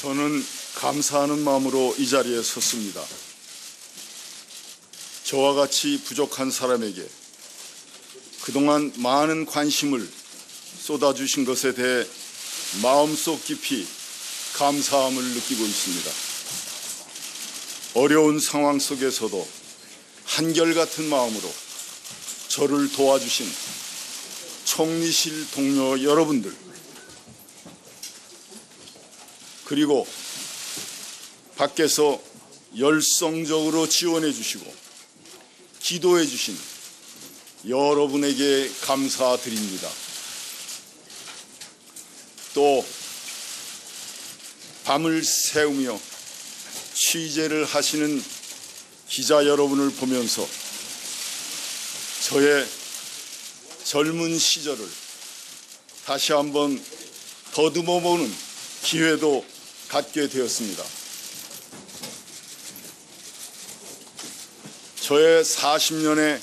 저는 감사하는 마음으로 이 자리에 섰습니다. 저와 같이 부족한 사람에게 그동안 많은 관심을 쏟아주신 것에 대해 마음속 깊이 감사함을 느끼고 있습니다. 어려운 상황 속에서도 한결같은 마음으로 저를 도와주신 총리실 동료 여러분들 그리고 밖에서 열성적으로 지원해 주시고 기도해 주신 여러분에게 감사드립니다. 또 밤을 새우며 취재를 하시는 기자 여러분을 보면서 저의 젊은 시절을 다시 한번 더듬어 보는 기회도 갖게 되었습니다. 저의 40년의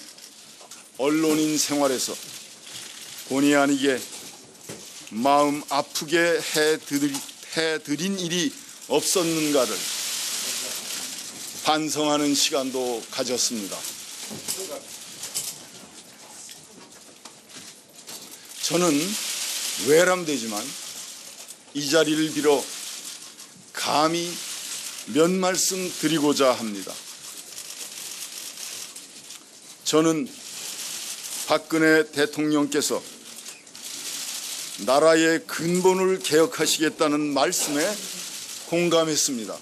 언론인 생활에서 본의 아니게 마음 아프게 해드리, 해드린 일이 없었는가를 반성하는 시간도 가졌습니다. 저는 외람되지만 이 자리를 빌어 감히 몇 말씀 드리고자 합니다. 저는 박근혜 대통령께서 나라의 근본을 개혁하시겠다는 말씀에 공감했습니다.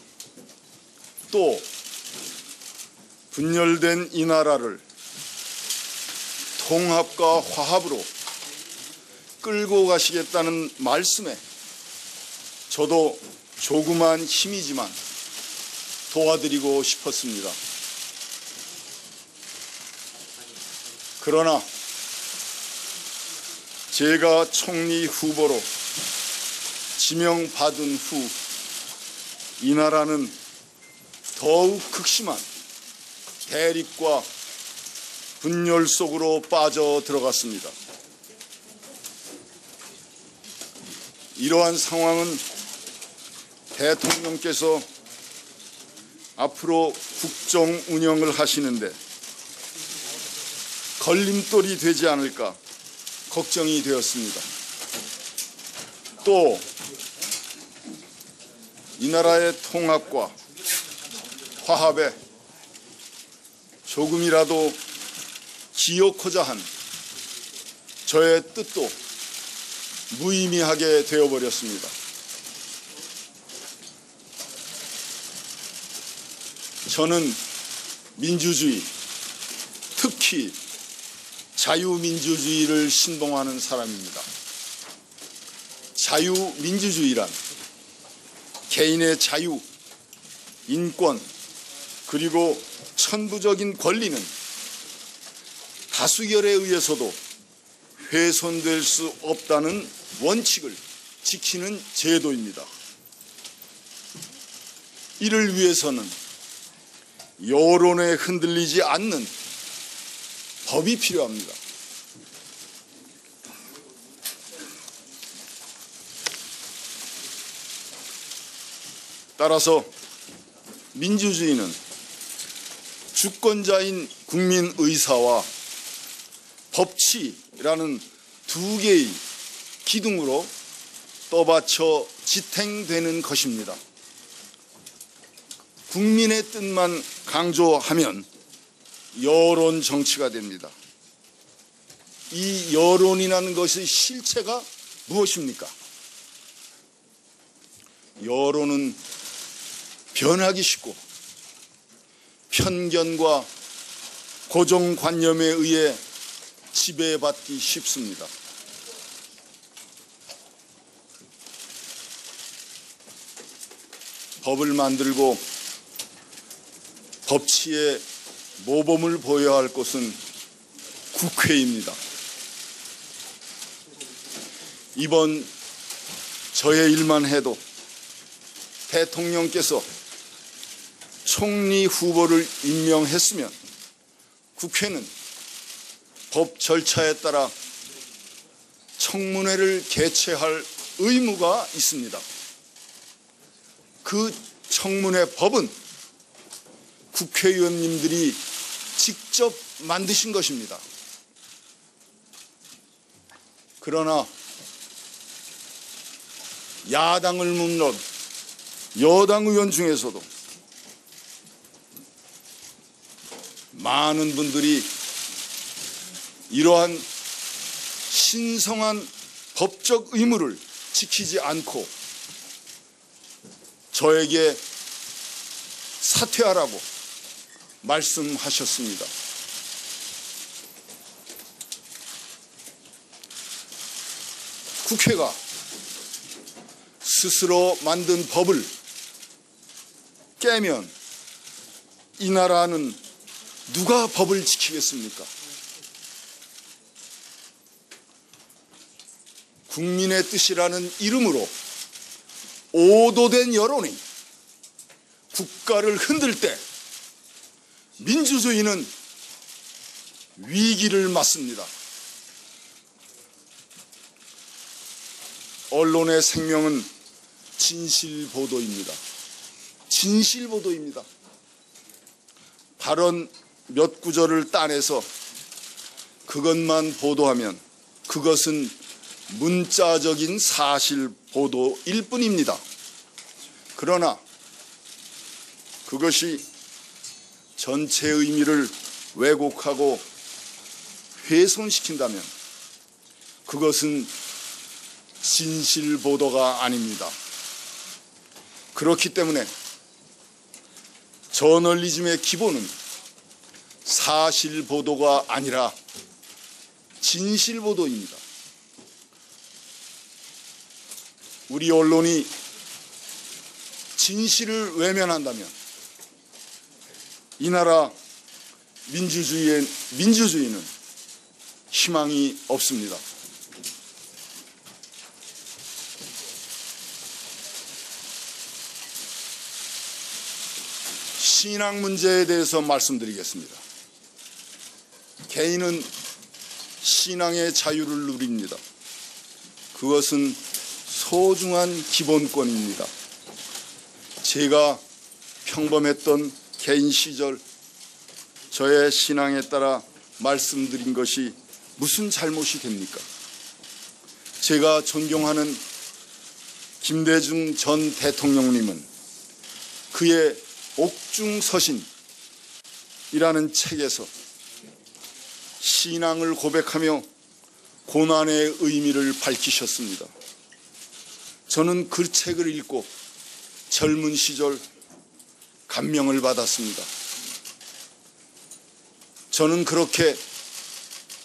또 분열된 이 나라를 통합과 화합으로 끌고 가시겠다는 말씀에 저도 조그만 힘이지만 도와드리고 싶었습니다. 그러나 제가 총리 후보로 지명받은 후 이 나라는 더욱 극심한 대립과 분열 속으로 빠져 들어갔습니다. 이러한 상황은 대통령께서 앞으로 국정 운영을 하시는데 걸림돌이 되지 않을까 걱정이 되었습니다. 또 이 나라의 통합과 화합에 조금이라도 기여코자 한 저의 뜻도 무의미하게 되어버렸습니다. 저는 민주주의, 특히 자유민주주의를 신봉하는 사람입니다. 자유민주주의란 개인의 자유, 인권, 그리고 천부적인 권리는 다수결에 의해서도 훼손될 수 없다는 원칙을 지키는 제도입니다. 이를 위해서는 여론에 흔들리지 않는 법이 필요합니다. 따라서 민주주의는 주권자인 국민 의사와 법치라는 두 개의 기둥으로 떠받쳐 지탱되는 것입니다. 국민의 뜻만 강조하면 여론 정치가 됩니다. 이 여론이라는 것의 실체가 무엇입니까? 여론은 변하기 쉽고 편견과 고정관념에 의해 지배받기 쉽습니다. 법을 만들고 법치에 모범을 보여야 할 곳은 국회입니다. 이번 저의 일만 해도 대통령께서 총리 후보를 임명했으면 국회는 법 절차에 따라 청문회를 개최할 의무가 있습니다. 그 청문회 법은 국회의원님들이 직접 만드신 것입니다. 그러나 야당을 물론 여당 의원 중에서도 많은 분들이 이러한 신성한 법적 의무를 지키지 않고 저에게 사퇴하라고 말씀하셨습니다. 국회가 스스로 만든 법을 깨면 이 나라는 누가 법을 지키겠습니까? 국민의 뜻이라는 이름으로 오도된 여론이 국가를 흔들 때 민주주의는 위기를 맞습니다. 언론의 생명은 진실 보도입니다. 진실 보도입니다. 발언 몇 구절을 따내서 그것만 보도하면 그것은 문자적인 사실 보도일 뿐입니다. 그러나 그것이 전체 의미를 왜곡하고 훼손시킨다면 그것은 진실 보도가 아닙니다. 그렇기 때문에 저널리즘의 기본은 사실 보도가 아니라 진실 보도입니다. 우리 언론이 진실을 외면한다면 이 나라 민주주의의 민주주의는 희망이 없습니다. 신앙 문제에 대해서 말씀드리겠습니다. 개인은 신앙의 자유를 누립니다. 그것은 소중한 기본권입니다. 제가 평범했던 개인 시절 저의 신앙에 따라 말씀드린 것이 무슨 잘못이 됩니까? 제가 존경하는 김대중 전 대통령님은 그의 옥중서신이라는 책에서 신앙을 고백하며 고난의 의미를 밝히셨습니다. 저는 그 책을 읽고 젊은 시절 감명을 받았습니다. 저는 그렇게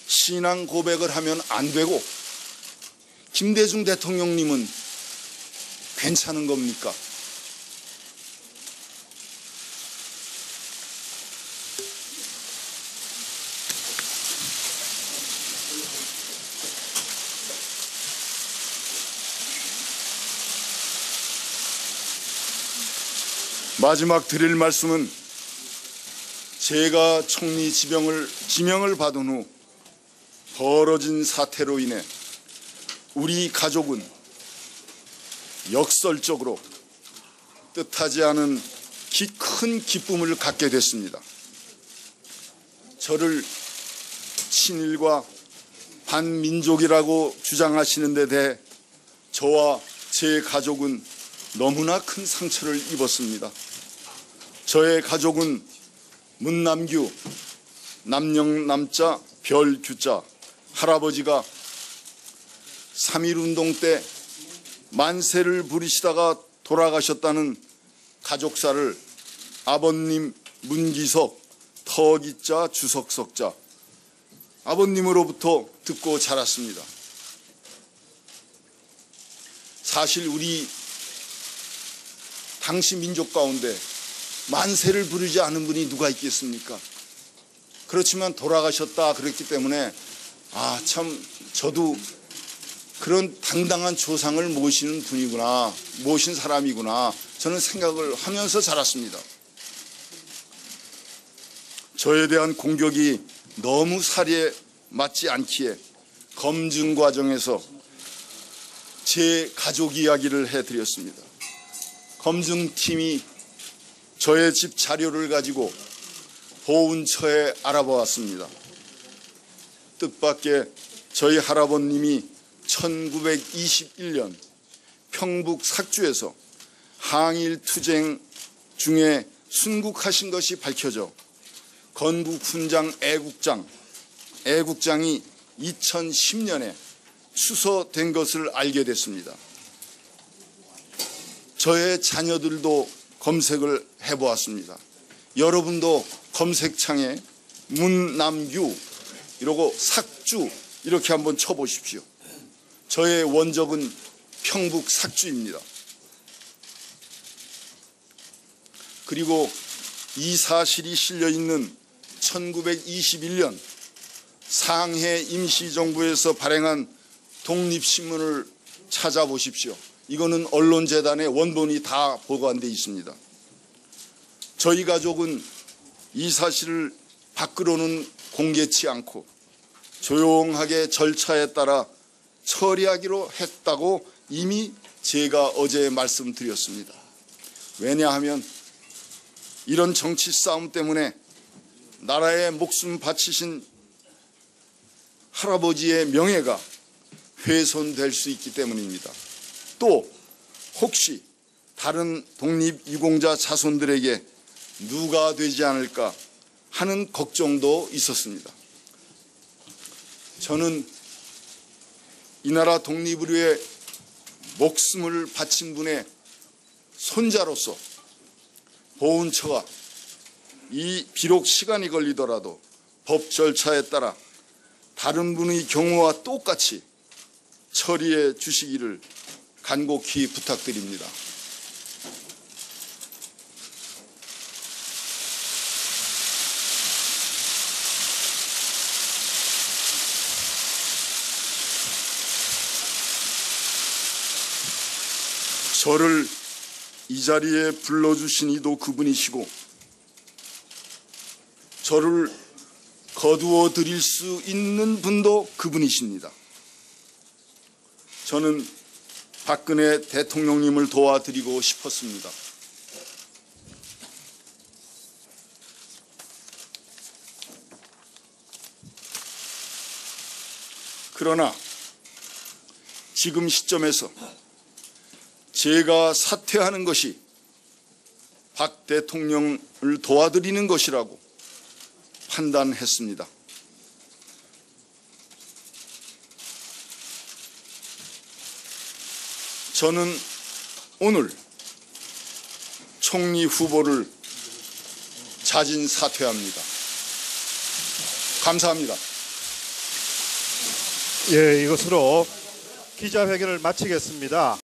신앙 고백을 하면 안 되고 김대중 대통령님은 괜찮은 겁니까? 마지막 드릴 말씀은 제가 총리 지명을, 지명을 받은 후 벌어진 사태로 인해 우리 가족은 역설적으로 뜻하지 않은 기, 큰 기쁨을 갖게 됐습니다. 저를 친일과 반민족이라고 주장하시는 데 대해 저와 제 가족은 너무나 큰 상처를 입었습니다. 저의 가족은 문남규, 남영남자, 별규자, 할아버지가 3.1운동 때 만세를 부리시다가 돌아가셨다는 가족사를 아버님 문기석, 터기자, 주석석자, 아버님으로부터 듣고 자랐습니다. 사실 우리 당시 민족 가운데 만세를 부르지 않은 분이 누가 있겠습니까? 그렇지만 돌아가셨다 그랬기 때문에 아 참 저도 그런 당당한 조상을 모시는 분이구나 모신 사람이구나 저는 생각을 하면서 자랐습니다. 저에 대한 공격이 너무 사리에 맞지 않기에 검증 과정에서 제 가족 이야기를 해드렸습니다. 검증팀이 저의 집 자료를 가지고 보훈처에 알아보았습니다. 뜻밖의 저희 할아버님이 1921년 평북 삭주에서 항일 투쟁 중에 순국하신 것이 밝혀져 건국 훈장 애국장 애국장이 2010년에 추서된 것을 알게 됐습니다. 저의 자녀들도 검색을 해보았습니다. 여러분도 검색창에 문남유 이러고 삭주 이렇게 한번 쳐보십시오. 저의 원적은 평북 삭주입니다. 그리고 이 사실이 실려 있는 1921년 상해 임시정부에서 발행한 독립신문을 찾아보십시오. 이거는 언론재단의 원본이 다 보관돼 있습니다. 저희 가족은 이 사실을 밖으로는 공개치 않고 조용하게 절차에 따라 처리하기로 했다고 이미 제가 어제 말씀드렸습니다. 왜냐하면 이런 정치 싸움 때문에 나라의 목숨 바치신 할아버지의 명예가 훼손될 수 있기 때문입니다. 또 혹시 다른 독립유공자 자손들에게 누가 되지 않을까 하는 걱정도 있었습니다. 저는 이 나라 독립을 위해 목숨을 바친 분의 손자로서 보훈처가 이 비록 시간이 걸리더라도 법 절차에 따라 다른 분의 경우와 똑같이 처리해 주시기를 간곡히 부탁드립니다. 저를 이 자리에 불러주신 이도 그분이시고 저를 거두어 드릴 수 있는 분도 그분이십니다. 저는 박근혜 대통령님을 도와드리고 싶었습니다. 그러나 지금 시점에서 제가 사퇴하는 것이 박 대통령을 도와드리는 것이라고 판단했습니다. 저는 오늘 총리 후보를 자진 사퇴합니다. 감사합니다. 예, 이것으로 기자회견을 마치겠습니다.